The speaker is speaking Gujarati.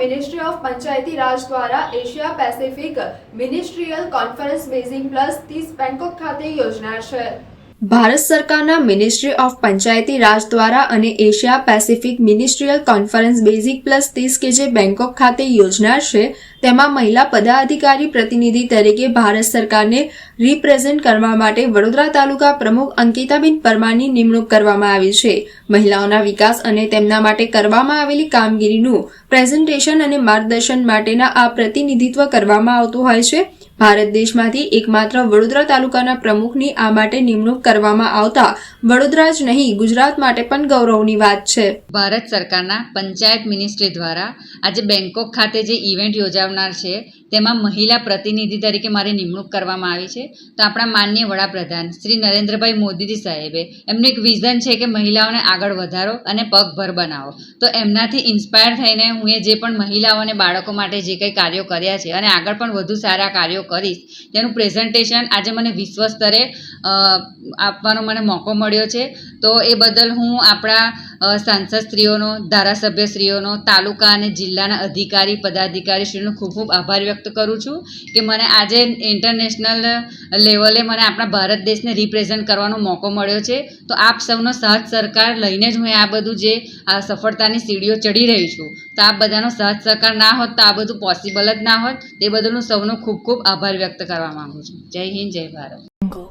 મિનિસ્ટ્રી ઓફ પંચાયતી રાજ દ્વારા Asia Pacific ministerial conference Beijing plus ત્રીસ બેંકોક ખાતે યોજનાર છે. ભારત સરકારના મિનિસ્ટ્રી ઓફ પંચાયતી રાજ દ્વારા અને Asia Pacific ministerial conference Beijing plus ત્રીસ કે જે બેંકોક ખાતે યોજનાર છે, તેમાં મહિલા પદાધિકારી પ્રતિનિધિ તરીકે ભારત સરકારને રિપ્રેઝેન્ટ કરવા માટે વડોદરા તાલુકા પ્રમુખ અંકિતાબેન પરમારની નિમણૂક કરવામાં આવી છે. મહિલાઓના વિકાસ અને તેમના માટે કરવામાં આવેલી કામગીરીનું પ્રેઝન્ટેશન અને માર્ગદર્શન માટેના આ પ્રતિનિધિત્વ કરવામાં આવતું હોય છે. ભારત દેશમાંથી એકમાત્ર વડોદરા તાલુકાના પ્રમુખની આ માટે નિમણૂક કરવામાં આવતા વડોદરા જ નહીં, ગુજરાત માટે પણ ગૌરવની વાત છે. ભારત સરકારના પંચાયત મિનિસ્ટ્રી દ્વારા આજે બેંકોક ખાતે જે ઇવેન્ટ યોજાનાર છે તેમાં મહિલા પ્રતિનિધિ તરીકે મારી નિમણૂક કરવામાં આવી છે. તો આપણા માનનીય વડાપ્રધાન શ્રી નરેન્દ્રભાઈ મોદીજી સાહેબે એમનું એક વિઝન છે કે મહિલાઓને આગળ વધારો અને પગભર બનાવો. તો એમનાથી ઇન્સ્પાયર થઈને હું એ જે પણ મહિલાઓ અને બાળકો માટે જે કંઈ કાર્યો કર્યા છે અને આગળ પણ વધુ સારા કાર્યો કરીશ, તેનું પ્રેઝન્ટેશન આજે મને વિશ્વ સ્તરે આપવાનો મને મોકો મળ્યો છે. તો એ બદલ હું આપણા સાંસદ સ્ત્રીઓનો, ધારાસભ્ય ધારાસભ્યશ્રીઓનો તાલુકા અને જિલ્લાના અધિકારી પદાધિકારીશ્રીનો ખૂબ ખૂબ આભાર વ્યક્ત કરું છું કે મને આજે ઇન્ટરનેશનલ લેવલે મને આપણા ભારત દેશને રિપ્રેઝેન્ટ કરવાનો મોકો મળ્યો છે. તો આપ સૌનો સાથ સરકાર લઈને જ હું આ બધું જે આ સફળતાની સીડીઓ ચડી રહી છું. તો આ બધાનો સાથ સહકાર ના હોત તો આ બધું પોસિબલ જ ના હોત. તે બદલ હું સૌનો ખૂબ ખૂબ આભાર વ્યક્ત કરવા માગું છું. જય હિન્દ, જય ભારત.